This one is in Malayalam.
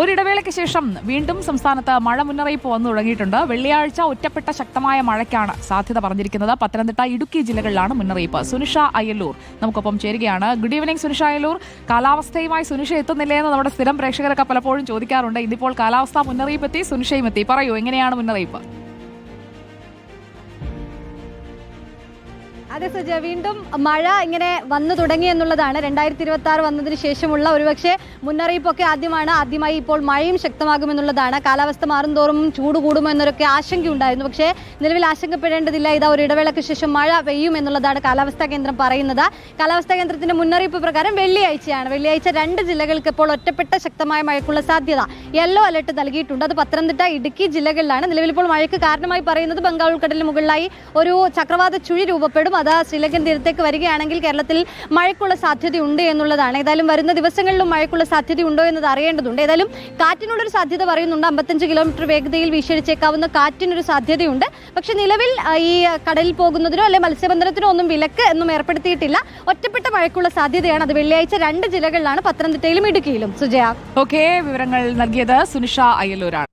ഒരിടവേളയ്ക്ക് ശേഷം വീണ്ടും സംസ്ഥാനത്ത് മഴ മുന്നറിയിപ്പ് വന്നു തുടങ്ങിയിട്ടുണ്ട്. വെള്ളിയാഴ്ച ഒറ്റപ്പെട്ട ശക്തമായ മഴയ്ക്കാണ് സാധ്യത പറഞ്ഞിരിക്കുന്നത്. പത്തനംതിട്ട ഇടുക്കി ജില്ലകളിലാണ് മുന്നറിയിപ്പ്. സുനിഷ അയ്യല്ലൂർ നമുക്കൊപ്പം ചേരുകയാണ്. Good evening Sunisha Ayyalloor. കാലാവസ്ഥയുമായി Sunisha എത്തുന്നില്ലേ എന്ന് നമ്മുടെ സ്ഥിരം പ്രേക്ഷകരൊക്കെ പലപ്പോഴും ചോദിക്കാറുണ്ട്. ഇന്നിപ്പോൾ കാലാവസ്ഥാ മുന്നറിയിപ്പ് എത്തി സുനിഷയും എത്തി. പറയൂ എങ്ങനെയാണ് മുന്നറിയിപ്പ്? അതെ സജ വീണ്ടും മഴ ഇങ്ങനെ വന്നു തുടങ്ങി എന്നുള്ളതാണ്. രണ്ടായിരത്തി ഇരുപത്തി ആറ് വന്നതിന് ശേഷമുള്ള ഒരുപക്ഷെ മുന്നറിയിപ്പൊക്കെ ആദ്യമാണ്. ആദ്യമായി ഇപ്പോൾ മഴയും ശക്തമാകുമെന്നുള്ളതാണ്. കാലാവസ്ഥ മാറുന്തോറും ചൂട് കൂടുമോ എന്നൊക്കെ ആശങ്കയുണ്ടായിരുന്നു. പക്ഷേ നിലവിൽ ആശങ്കപ്പെടേണ്ടതില്ല. ഇതാ ഒരു ഇടവേളയ്ക്ക് ശേഷം മഴ പെയ്യും എന്നുള്ളതാണ് കാലാവസ്ഥാ കേന്ദ്രം പറയുന്നത്. കാലാവസ്ഥാ കേന്ദ്രത്തിന്റെ മുന്നറിയിപ്പ് പ്രകാരം വെള്ളിയാഴ്ചയാണ്. വെള്ളിയാഴ്ച രണ്ട് ജില്ലകൾക്ക് ഇപ്പോൾ ഒറ്റപ്പെട്ട ശക്തമായ മഴയ്ക്കുള്ള സാധ്യത യെല്ലോ അലർട്ട് നൽകിയിട്ടുണ്ട്. അത് പത്തനംതിട്ട ഇടുക്കി ജില്ലകളിലാണ്. നിലവിൽ ഇപ്പോൾ മഴയ്ക്ക് കാരണമായി പറയുന്നത് ബംഗാൾ ഉൾക്കടലിന് മുകളിലായി ഒരു ചക്രവാത ചുഴി രൂപപ്പെടും. അത് ശ്രീലങ്കൻ തീരത്തേക്ക് വരികയാണെങ്കിൽ കേരളത്തിൽ മഴയ്ക്കുള്ള സാധ്യതയുണ്ട് എന്നുള്ളതാണ്. ഏതായാലും വരുന്ന ദിവസങ്ങളിലും മഴയ്ക്കുള്ള സാധ്യതയുണ്ടോ എന്നത് അറിയേണ്ടതുണ്ട്. ഏതായാലും കാറ്റിനുള്ളൊരു സാധ്യത പറയുന്നുണ്ട്. അമ്പത്തഞ്ച് കിലോമീറ്റർ വേഗതയിൽ വീശടിച്ചേക്കാവുന്ന കാറ്റിനൊരു സാധ്യതയുണ്ട്. പക്ഷേ നിലവിൽ ഈ കടലിൽ പോകുന്നതിനോ അല്ലെ മത്സ്യബന്ധനത്തിനോ ഒന്നും വിലക്ക് എന്നും ഏർപ്പെടുത്തിയിട്ടില്ല. ഒറ്റപ്പെട്ട മഴയ്ക്കുള്ള സാധ്യതയാണ് അത്. വെള്ളിയാഴ്ച രണ്ട് ജില്ലകളിലാണ് പത്തനംതിട്ടയിലും ഇടുക്കിയിലും. സുജയ. ഓക്കെ വിവരങ്ങൾ നൽകിയത് സുനിഷ അയ്യല്ലൂരാണ്.